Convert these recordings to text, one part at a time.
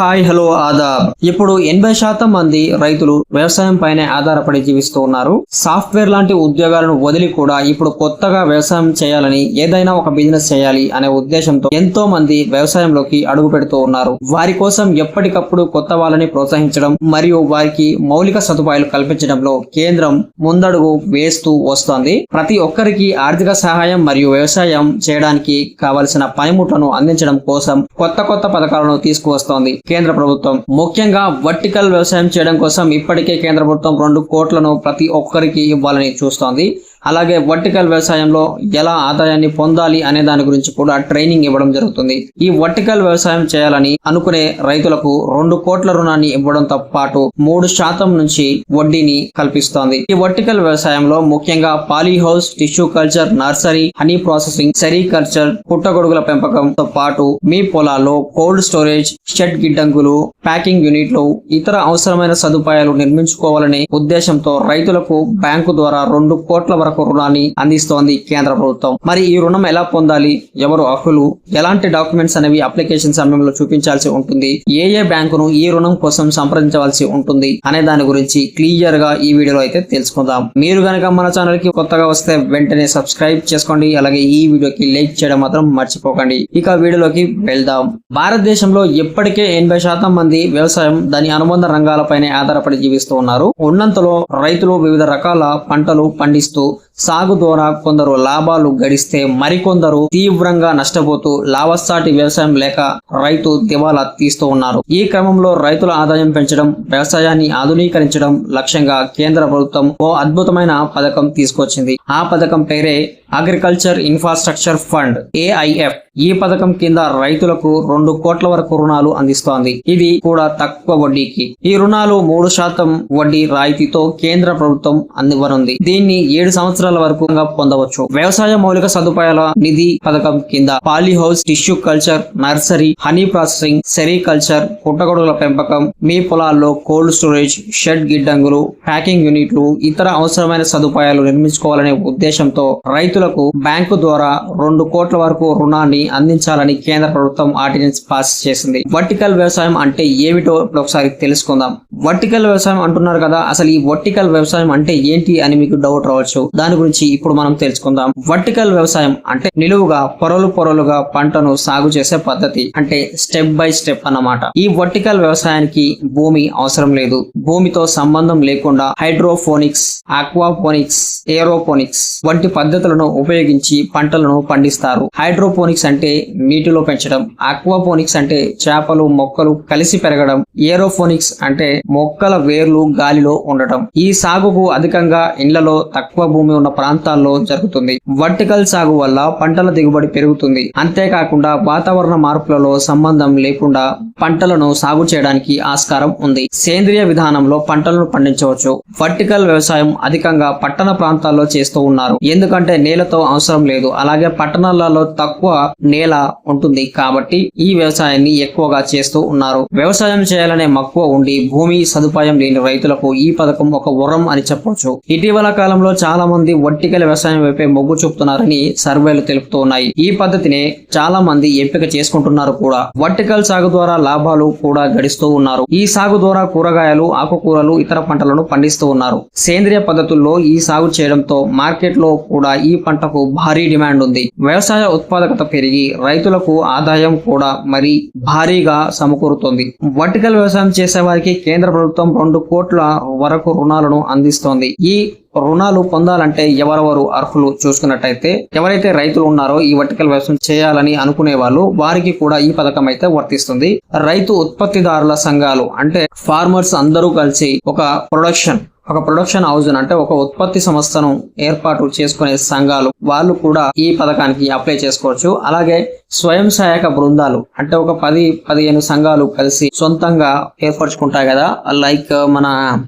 Hi hello Aadab. ఇప్పుడు ఎనభై శాతం మంది రైతులు వ్యవసాయం పైనే ఆధారపడి జీవిస్తూ ఉన్నారు. సాఫ్ట్వేర్ లాంటి ఉద్యోగాలను వదిలి కూడా ఇప్పుడు కొత్తగా వ్యవసాయం చేయాలని ఏదైనా ఒక బిజినెస్ చేయాలి అనే ఉద్దేశంతో ఎంతో మంది వ్యవసాయంలోకి అడుగు పెడుతూ ఉన్నారు. వారి కోసం ఎప్పటికప్పుడు కొత్త వాళ్ళని ప్రోత్సహించడం మరియు వారికి మౌలిక సదుపాయాలు కల్పించడంలో కేంద్రం ముందడుగు వేస్తూ వస్తోంది. ప్రతి ఒక్కరికి ఆర్థిక సహాయం మరియు వ్యవసాయం చేయడానికి కావలసిన పనిముట్లను అందించడం కోసం కొత్త కొత్త పథకాలను తీసుకువస్తోంది. కేంద్ర ప్రభుత్వం. ముఖ్యంగా వర్టికల్ వ్యవసాయం చేయడం కోసం ఇప్పటికే కేంద్ర ప్రభుత్వం రెండు కోట్లను ప్రతి ఒక్కరికి ఇవ్వాలని చూస్తోంది. అలాగే వర్టికల్ వ్యవసాయంలో ఎలా ఆదాయాన్ని పొందాలి అనే దాని గురించి కూడా ట్రైనింగ్ ఇవ్వడం జరుగుతుంది. ఈ వర్టికల్ వ్యవసాయం చేయాలని అనుకునే రైతులకు రెండు కోట్ల రుణాన్ని ఇవ్వడంతో పాటు మూడు శాతం నుంచి వడ్డీని కల్పిస్తోంది. ఈ వర్టికల్ వ్యవసాయంలో ముఖ్యంగా poly house tissue culture nursery honey processing sericulture పుట్టగొడుగుల పెంపకంతో పాటు మీ పొలాల్లో కోల్డ్ స్టోరేజ్ షెడ్ గిడ్డంగులు ప్యాకింగ్ యూనిట్లు ఇతర అవసరమైన సదుపాయాలు నిర్మించుకోవాలనే ఉద్దేశంతో రైతులకు బ్యాంకు ద్వారా రెండు కోట్ల వరకు రుణాన్ని అందిస్తోంది కేంద్ర ప్రభుత్వం. మరి ఈ రుణం ఎలా పొందాలి? ఎవరు అర్హులు? ఎలాంటి డాక్యుమెంట్స్ అనేవి అప్లికేషన్ సమయంలో చూపించాల్సి ఉంటుంది? ఏ ఏ బ్యాంకును ఈ రుణం కోసం సంప్రదించవలసి ఉంటుంది? అనే దాని గురించి క్లియర్గా ఈ వీడియోలో అయితే తెలుసుకుందాం. మీరు గనక మన ఛానల్కి కొత్తగా వస్తే వెంటనే సబ్స్క్రైబ్ చేసుకోండి. అలాగే ఈ వీడియోకి లైక్ చేయడం మాత్రం మర్చిపోకండి. ఇక వీడియోలోకి వెళ్దాం. భారతదేశంలో ఇప్పటికే ఎనభై శాతం మంది వ్యవసాయం దాని అనుబంధ రంగాలపైనే ఆధారపడి జీవిస్తూ ఉన్నారు. ఉన్నంతలో రైతులు వివిధ రకాల పంటలు పండిస్తూ సాగు ద్వారా కొందరు లాభాలు గడిస్తే మరికొందరు తీవ్రంగా నష్టపోతూ లాభసాటి వ్యవసాయం లేక రైతు దివాలా తీస్తూ ఉన్నారు. ఈ క్రమంలో రైతుల ఆదాయం పెంచడం వ్యవసాయాన్ని ఆధునీకరించడం లక్ష్యంగా కేంద్ర ప్రభుత్వం ఓ అద్భుతమైన పథకం తీసుకొచ్చింది. ఆ పథకం పేరే అగ్రికల్చర్ ఇన్ఫ్రాస్ట్రక్చర్ ఫండ్ ఏఐఎఫ్ ఈ పథకం కింద రైతులకు రెండు కోట్ల వరకు రుణాలు అందిస్తోంది. ఇది కూడా తక్కువ వడ్డీకి. ఈ రుణాలు మూడు శాతం వడ్డీ రాయితీతో కేంద్ర ప్రభుత్వం అందివ్వనుంది. దీన్ని ఏడు సంవత్సరాలు సంవత్సరాల వరకు పొందవచ్చు. వ్యవసాయ మౌలిక సదుపాయాల నిధి పథకం కింద poly house tissue culture nursery honey processing sericulture పుట్టగొడుగుల పెంపకం మీ పొలాల్లో కోల్డ్ స్టోరేజ్ షెడ్ గిడ్డంగులు ప్యాకింగ్ యూనిట్లు ఇతర అవసరమైన సదుపాయాలు నిర్మించుకోవాలనే ఉద్దేశంతో రైతులకు బ్యాంకు ద్వారా రెండు కోట్ల వరకు రుణాన్ని అందించాలని కేంద్ర ప్రభుత్వం ఆర్డినెన్స్ పాస్ చేసింది. వర్టికల్ వ్యవసాయం అంటే ఏమిటో ఇప్పుడు ఒకసారి తెలుసుకుందాం. వర్టికల్ వ్యవసాయం అంటున్నారు కదా అసలు ఈ వర్టికల్ వ్యవసాయం అంటే ఏంటి అని మీకు డౌట్ రావచ్చు. దాని గురించి ఇప్పుడు మనం తెలుసుకుందాం. వర్టికల్ వ్యవసాయం అంటే నిలువుగా పొరలు పొరలుగా పంటను సాగు చేసే పద్ధతి అంటే స్టెప్ బై స్టెప్ అన్నమాట. ఈ వర్టికల్ వ్యవసాయానికి భూమి అవసరం లేదు. భూమితో సంబంధం లేకుండా హైడ్రోఫోనిక్స్ ఆక్వాపోనిక్స్ ఏరోపోనిక్స్ వంటి పద్ధతులను ఉపయోగించి పంటలను పండిస్తారు. హైడ్రోపోనిక్స్ అంటే నీటిలో పెంచడం ఆక్వాపోనిక్స్ అంటే చేపలు మొక్కలు కలిసి పెరగడం ఏరోఫోనిక్స్ అంటే మొక్కల వేర్లు గాలిలో ఉండటం. ఈ సాగుకు అధికంగా ఇండ్లలో తక్కువ భూమి ఉన్న ప్రాంతాల్లో జరుగుతుంది. వర్టికల్ సాగు వల్ల పంటల దిగుబడి పెరుగుతుంది. అంతేకాకుండా వాతావరణ మార్పులలో సంబంధం లేకుండా పంటలను సాగు చేయడానికి ఆస్కారం ఉంది. సేంద్రియ విధానంలో పంటలను పండించవచ్చు. వర్టికల్ వ్యవసాయం అధికంగా పట్టణ ప్రాంతాల్లో చేస్తూ ఉన్నారు. ఎందుకంటే నేలతో అవసరం లేదు. అలాగే పట్టణాలలో తక్కువ నేల ఉంటుంది కాబట్టి ఈ వ్యవసాయాన్ని ఎక్కువగా చేస్తూ ఉన్నారు. వ్యవసాయం చేయాలనే మక్కువ ఉండి భూమి సదుపాయం లేని రైతులకు ఈ పథకం ఒక వరం అని చెప్పవచ్చు ఇటీవల కాలంలో చాలా మంది వట్టికల వ్యవసాయం వైపే మొగ్గు చూపుతున్నారని సర్వేలు తెలుపుతూ ఉన్నాయి. ఈ పద్ధతినే చాలా మంది ఎంపిక చేసుకుంటున్నారు కూడా. వర్టికల్ సాగు ద్వారా లాభాలు కూడా గడిస్తూ ఉన్నారు. ఈ సాగు ద్వారా కూరగాయలు ఆకుకూరలు ఇతర పంటలను పండిస్తూ ఉన్నారు. సేంద్రియ పద్ధతుల్లో ఈ సాగు చేయడంతో మార్కెట్లో కూడా ఈ పంటకు భారీ డిమాండ్ ఉంది. వ్యవసాయ ఉత్పాదకత పెరిగి రైతులకు ఆదాయం కూడా మరి భారీగా సమకూరుతోంది. వర్టికల్ వ్యవసాయం చేసే వారికి కేంద్ర ప్రభుత్వం రెండు కోట్ల వరకు రుణాలను అందిస్తోంది. ఈ రుణాలు పొందాలంటే ఎవరెవరు అర్హులు చూసుకున్నట్టయితే ఎవరైతే రైతులు ఉన్నారో ఈ వర్టికల్ వ్యవసాయం చేయాలని అనుకునే వాళ్ళు వారికి కూడా ఈ పథకం అయితే వర్తిస్తుంది. రైతు ఉత్పత్తిదారుల సంఘాలు అంటే ఫార్మర్స్ అందరూ కలిసి ఒక ప్రొడక్షన్ ఒక ప్రొడక్షన్ హౌస్ అంటే ఒక ఉత్పత్తి సంస్థను ఏర్పాటు చేసుకునే సంఘాలు వాళ్ళు కూడా ఈ పథకానికి అప్లై చేసుకోవచ్చు. అలాగే స్వయం సహాయక బృందాలు అంటే ఒక పది పదిహేను సంఘాలు కలిసి సొంతంగా ఏర్పరచుకుంటాయి కదా. లైక్ మన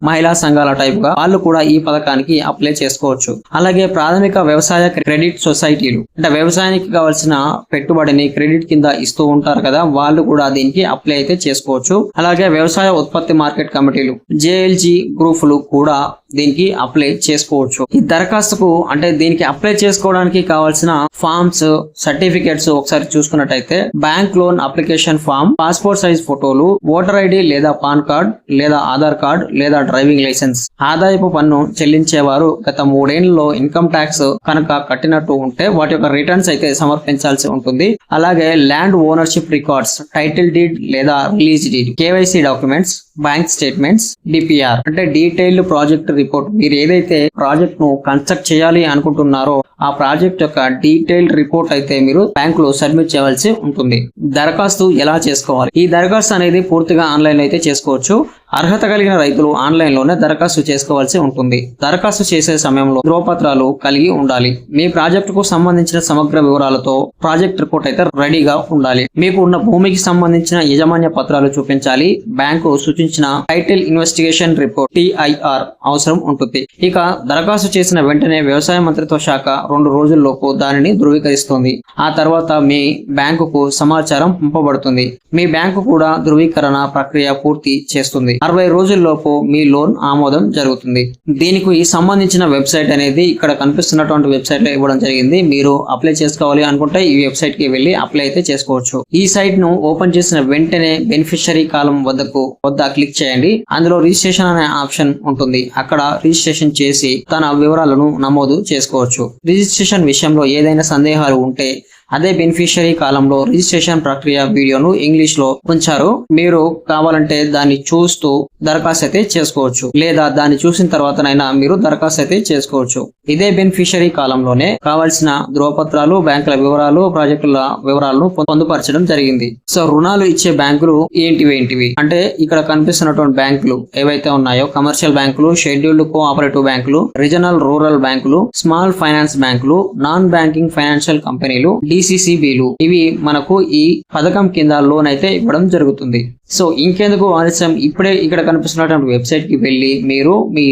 మహిళా సంఘాల టైప్గా వాళ్ళు కూడా ఈ పథకానికి అప్లై చేసుకోవచ్చు. అలాగే ప్రాథమిక వ్యవసాయ క్రెడిట్ సొసైటీలు అంటే వ్యవసాయానికి కావాల్సిన పెట్టుబడిని క్రెడిట్ కింద ఇస్తూ ఉంటారు కదా. వాళ్ళు కూడా దీనికి అప్లై అయితే చేసుకోవచ్చు. అలాగే వ్యవసాయ ఉత్పత్తి మార్కెట్ కమిటీలు జేఎల్జీ గ్రూపులు కూడా దీనికి అప్లై చేసుకోవచ్చు. ఈ దరఖాస్తుకు అంటే దీనికి అప్లై చేసుకోవడానికి కావాల్సిన ఫామ్స్ సర్టిఫికేట్స్ ఒకసారి చూసుకున్నట్టయితే bank loan application form passport size ఫోటోలు ఓటర్ ఐడి లేదా పాన్ కార్డ్ లేదా ఆధార్ కార్డ్ లేదా డ్రైవింగ్ లైసెన్స్. ఆదాయపు పన్ను చెల్లించేవారు గత మూడేళ్ళలో ఇన్కమ్ ట్యాక్స్ కనుక కట్టినట్టు ఉంటే వాటి యొక్క రిటర్న్స్ అయితే సమర్పించాల్సి ఉంటుంది. అలాగే land ownership records title deed లేదా release deed KYC documents bank statements DPR అంటే డీటెయిల్డ్ ప్రాజెక్ట్ రిపోర్ట్. మీరు ఏదైతే ప్రాజెక్ట్ను కన్స్ట్రక్ట్ చేయాలి అనుకుంటున్నారో ఆ ప్రాజెక్ట్ యొక్క డీటెయిల్డ్ రిపోర్ట్ అయితే మీరు బ్యాంక్లో సబ్మిట్ చేయవలసి ఉంటుంది. దరఖాస్తు ఎలా చేసుకోవాలి? ఈ దరఖాస్తు అనేది పూర్తిగా ఆన్లైన్ అయితే చేసుకోవచ్చు. అర్హత కలిగిన రైతులు ఆన్లైన్లోనే దరఖాస్తు చేసుకోవాల్సి ఉంటుంది. దరఖాస్తు చేసే సమయంలో ధ్రువపత్రాలు కలిగి ఉండాలి. మీ ప్రాజెక్టుకు సంబంధించిన సమగ్ర వివరాలతో ప్రాజెక్ట్ రిపోర్ట్ అయితే రెడీగా ఉండాలి. మీకు ఉన్న భూమికి సంబంధించిన యజమాన్య పత్రాలు చూపించాలి. బ్యాంకు సూచించిన టైటిల్ ఇన్వెస్టిగేషన్ రిపోర్ట్ టిఐఆర్ అవసరం ఉంటుంది. ఇక దరఖాస్తు చేసిన వెంటనే వ్యవసాయ మంత్రిత్వ శాఖ రెండు రోజుల్లోపు దానిని ధృవీకరిస్తుంది. ఆ తర్వాత మీ బ్యాంకుకు సమాచారం పంపబడుతుంది. మీ బ్యాంకు కూడా ధృవీకరణ ప్రక్రియ పూర్తి చేస్తుంది. అరవై రోజుల్లోపు మీ లోన్ ఆమోదం జరుగుతుంది. దీనికి సంబంధించిన వెబ్సైట్ అనేది ఇక్కడ కనిపిస్తున్నటువంటి వెబ్సైట్లో ఇవ్వడం జరిగింది. మీరు అప్లై చేసుకోవాలి అనుకుంటే ఈ వెబ్సైట్కి వెళ్ళి అప్లై అయితే చేసుకోవచ్చు. ఈ సైట్ను ఓపెన్ చేసిన వెంటనే బెనిఫిషరీ కాలం వద్దకు వద్ద క్లిక్ చేయండి. అందులో రిజిస్ట్రేషన్ అనే ఆప్షన్ ఉంటుంది. అక్కడ రిజిస్ట్రేషన్ చేసి తన వివరాలను నమోదు చేసుకోవచ్చు. రిజిస్ట్రేషన్ విషయంలో ఏదైనా సందేహాలు ఉంటే అదే బెనిఫిషరీ కాలంలో రిజిస్ట్రేషన్ ప్రక్రియ వీడియోను ఇంగ్లీష్లో ఉంచారు. మీరు కావాలంటే దాన్ని చూస్తూ దరఖాస్తు అయితే చేసుకోవచ్చు. లేదా దాన్ని చూసిన తర్వాతనైనా మీరు దరఖాస్తు అయితే చేసుకోవచ్చు. ఇదే బెనిఫిషరీ కాలంలోనే కావాల్సిన ధృవపత్రాలు బ్యాంకుల వివరాలు ప్రాజెక్టుల వివరాలను పొందుపరచడం జరిగింది. సో రుణాలు ఇచ్చే బ్యాంకులు ఏంటివి ఏంటివి? అంటే ఇక్కడ కనిపిస్తున్నటువంటి బ్యాంకులు ఏవైతే ఉన్నాయో కమర్షియల్ బ్యాంకులు షెడ్యూల్డ్ కోఆపరేటివ్ బ్యాంకులు రీజనల్ రూరల్ బ్యాంకులు స్మాల్ ఫైనాన్స్ బ్యాంకులు నాన్ బ్యాంకింగ్ ఫైనాన్షియల్ కంపెనీలు డిసిసిబిలు. ఇవి మనకు ఈ పథకం కింద లోన్ అయితే ఇవ్వడం జరుగుతుంది. సో ఇంకెందుకు ఆలస్యం? ఇప్పుడే ఇక్కడ కనిపిస్తున్నటువంటి వెబ్సైట్కి వెళ్ళి మీరు మీ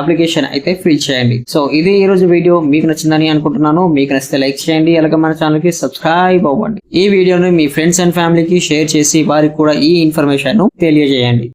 అప్లికేషన్ అయితే ఫిల్ చేయండి. సో ఇది ఈ రోజు వీడియో. మీకు నచ్చిందని అనుకుంటున్నాను. మీకు నచ్చితే లైక్ చేయండి. అలాగే మన ఛానల్కి సబ్స్క్రైబ్ అవ్వండి. ఈ వీడియోని మీ ఫ్రెండ్స్ అండ్ ఫ్యామిలీకి షేర్ చేసి వారికి కూడా ఈ ఇన్ఫర్మేషన్ను తెలియజేయండి.